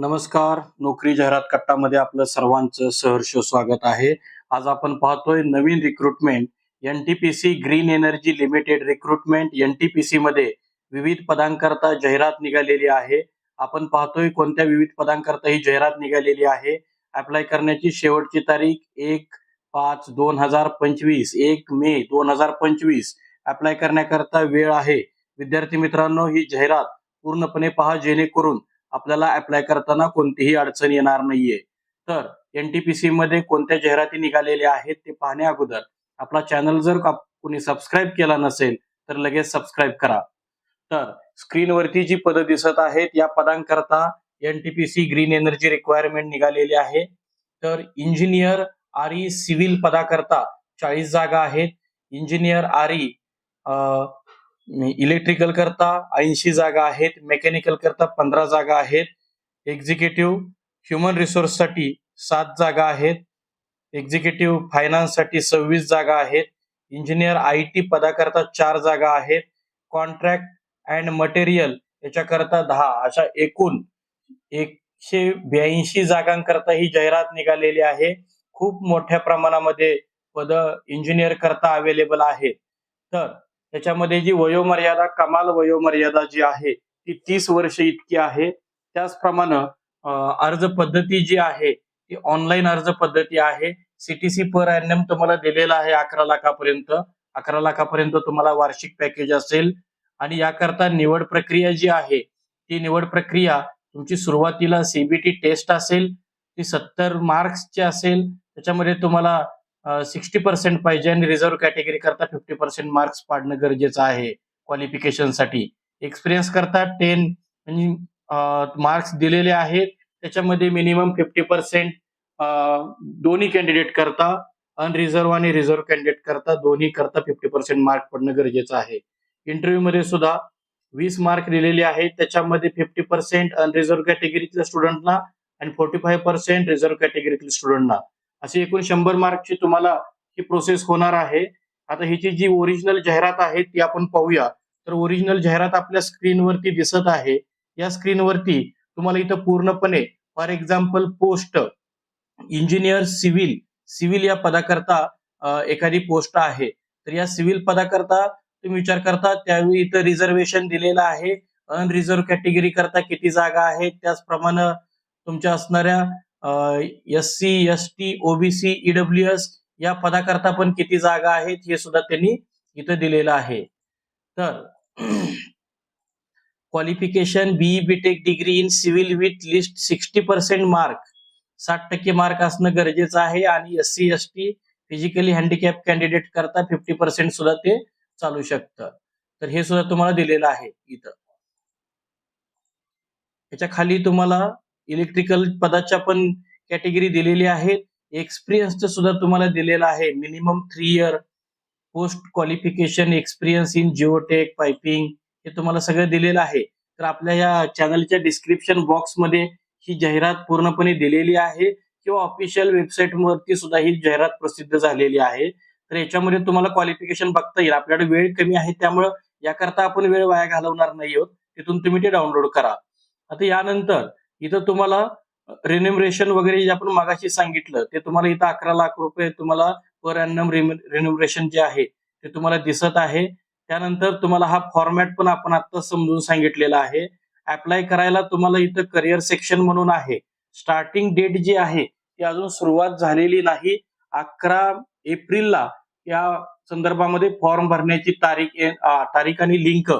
नमस्कार. नोकरी जाहिरात कट्टामध्ये आपलं सर्वांचं सहर्ष स्वागत आहे. आज आपण पाहतोय नवीन recruitment NTPC green energy limited recruitment NTPC मध्ये विविध पदांकरता जाहिरात निघालेली आहे. आपण पाहतोय कोणत्या विविध पदांकरता ही जाहिरात निघालेली आहे. अप्लाय करण्याची शेवटची तारीख एक पाच दोन हजार पंचवीस एक मे दोन हजार पंचवीस. अप्लाय करण्याकरता वेळ आहे. विद्यार्थी मित्रांनो ही जाहिरात पूर्णपणे पहा जेणेकरून आपल्याला अप्लाय करताना कोणतीही अडचण येणार नाहीये. तर एनटीपीसी मध्ये कोणत्या जाहिराती निघालेल्या आहेत ते पाहण्या अगोदर आपला चॅनल जर कुणी कोणी सबस्क्राईब केला नसेल तर लगेच सबस्क्राईब करा. तर स्क्रीनवरती जी पदं दिसत आहेत या पदांकरता एनटीपीसी ग्रीन एनर्जी रिक्वायरमेंट निघालेली आहे. तर इंजिनियर आरी सिव्हिल पदाकरता चाळीस जागा आहेत. इंजिनियर आरी इलेक्ट्रिकल करता ऐंशी जागा आहेत मेकॅनिकल करता पंधरा जागा आहेत. एक्झिक्युटिव्ह ह्युमन रिसोर्ससाठी सात जागा आहेत. एक्झिक्युटिव्ह फायनान्ससाठी सव्वीस जागा आहेत. इंजिनियर आय टी पदाकरता चार जागा आहेत. कॉन्ट्रॅक्ट अँड मटेरियल याच्याकरता दहा. अशा एकूण एकशे ब्याऐंशी जागांकरता ही जाहिरात निघालेली आहे. खूप मोठ्या प्रमाणामध्ये पद इंजिनियर करता अवेलेबल आहेत. तर त्याच्यामध्ये जी वयोमर्यादा कमाल वयोमर्यादा जी आहे ती तीस वर्ष इतकी आहे. त्याचप्रमाणे अर्ज पद्धती जी आहे ती ऑनलाईन अर्ज पद्धती आहे. सीटीसी पर एम तुम्हाला दिलेला आहे अकरा लाखापर्यंत. अकरा लाखापर्यंत तुम्हाला वार्षिक पॅकेज असेल. आणि याकरता निवड प्रक्रिया जी आहे ती निवड प्रक्रिया तुमची सुरुवातीला सीबीटी टेस्ट असेल ती सत्तर मार्क्सची असेल. त्याच्यामध्ये तुम्हाला सिक्स्टी पर्सेंट पाहिजे आणि रिझर्व्ह कॅटेगरी करता फिफ्टी पर्सेंट मार्क्स पाडणं गरजेचं आहे क्वालिफिकेशनसाठी. एक्सपिरियन्स करता टेन मार्क्स म्हणजे, दिलेले आहेत. त्याच्यामध्ये मिनिमम फिफ्टी पर्सेंट दोन्ही कॅन्डिडेट करता अनरिझर्व्ह आणि रिझर्व्ह कॅन्डिडेट करता दोन्ही करता फिफ्टी पर्सेंट मार्क पडणं गरजेचं आहे. इंटरव्ह्यूमध्ये सुद्धा वीस मार्क दिलेले आहेत. त्याच्यामध्ये फिफ्टी पर्सेंट अनरिझर्व्ह कॅटेगरीतल्या स्टुडंटना आणि फोर्टी फाईव्ह पर्सेंट रिझर्व्ह कॅटेगरीतल्या स्टुडंटना अशी एकूण शंभर मार्कची तुम्हाला ही प्रोसेस होणार आहे. आता हिची जी ओरिजिनल जाहिरात आहे ती आपण पाहूया. तर ओरिजिनल जाहिरात आपल्या स्क्रीनवरती दिसत आहे. या स्क्रीनवरती तुम्हाला इथं पूर्णपणे for example post engineer civil civil या पदाकरता एखादी पोस्ट आहे. तर या सिव्हिल पदाकरता तुम्ही विचार करता त्यावेळी इथं रिझर्वेशन दिलेलं आहे. अनरिझर्व्ह कॅटेगरी करता किती जागा आहेत त्याचप्रमाणे तुमच्या असणाऱ्या S C S T OBC EWS या पदाकरता पण किती जागा आहेत हे सुद्धा त्यांनी इथं दिलेलं आहे. तर qualification BE BTech degree in civil with least sixty percent mark. साठ टक्के मार्क असणं गरजेचं आहे आणि S C S T physically handicap candidate करता फिफ्टी पर्सेंट सुद्धा ते चालू शकतं. तर हे सुद्धा तुम्हाला दिलेलं आहे इथं. याच्या खाली तुम्हाला इलेक्ट्रिकल पदाच्या पण कॅटेगरी दिलेली आहे. एक्सपिरियन्सचं सुद्धा तुम्हाला दिलेलं आहे. Minimum three year post qualification experience in geotech piping हे तुम्हाला सगळं दिलेलं आहे. तर आपल्या या चॅनलच्या डिस्क्रिप्शन बॉक्समध्ये ही जाहिरात पूर्णपणे दिलेली आहे किंवा ऑफिशियल वेबसाईट वरती सुद्धा ही जाहिरात प्रसिद्ध झालेली आहे. तर याच्यामध्ये तुम्हाला क्वालिफिकेशन बघता येईल. आपल्याकडे वेळ कमी आहे त्यामुळं याकरता आपण वेळ वाया घालवणार नाही आहोत. तिथून तुम्ही ते डाउनलोड करा. आता यानंतर इथं तुम्हाला रिन्युमरेशन वगैरे जे आपण मागाशी सांगितलं ते तुम्हाला इथं अकरा लाख रुपये तुम्हाला पर अन्नम रिन्युमरेशन जे आहे ते तुम्हाला दिसत आहे. त्यानंतर तुम्हाला हा फॉर्मॅट पण आपण आता समजून सांगितलेला आहे. अप्लाय करायला तुम्हाला इथं करिअर सेक्शन म्हणून आहे. स्टार्टिंग डेट जी आहे ती अजून सुरुवात झालेली नाही. अकरा एप्रिलला या संदर्भामध्ये फॉर्म भरण्याची तारीख तारीख आणि लिंक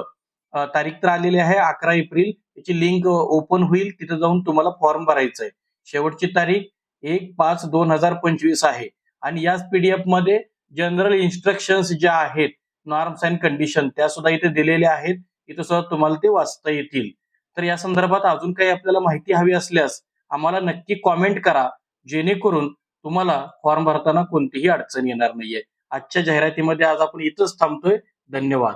तारीख तर आलेली आहे अकरा एप्रिल. त्याची लिंक ओपन होईल. तिथं जाऊन तुम्हाला फॉर्म भरायचा आहे शेवटची तारीख एक पाच दोन हजार पंचवीस आहे. आणि याच पीडीएफमध्ये जनरल इन्स्ट्रक्शन्स ज्या आहेत नॉर्म्स अँड कंडिशन त्या सुद्धा इथे दिलेल्या आहेत. इथं सुद्धा तुम्हाला ते वाचता येतील. तर या संदर्भात अजून काही आपल्याला माहिती हवी असल्यास आम्हाला नक्की कॉमेंट करा. जेणेकरून तुम्हाला फॉर्म भरताना कोणतीही अडचण येणार नाहीये. आजच्या जाहिरातीमध्ये आज आपण इथंच थांबतोय. धन्यवाद.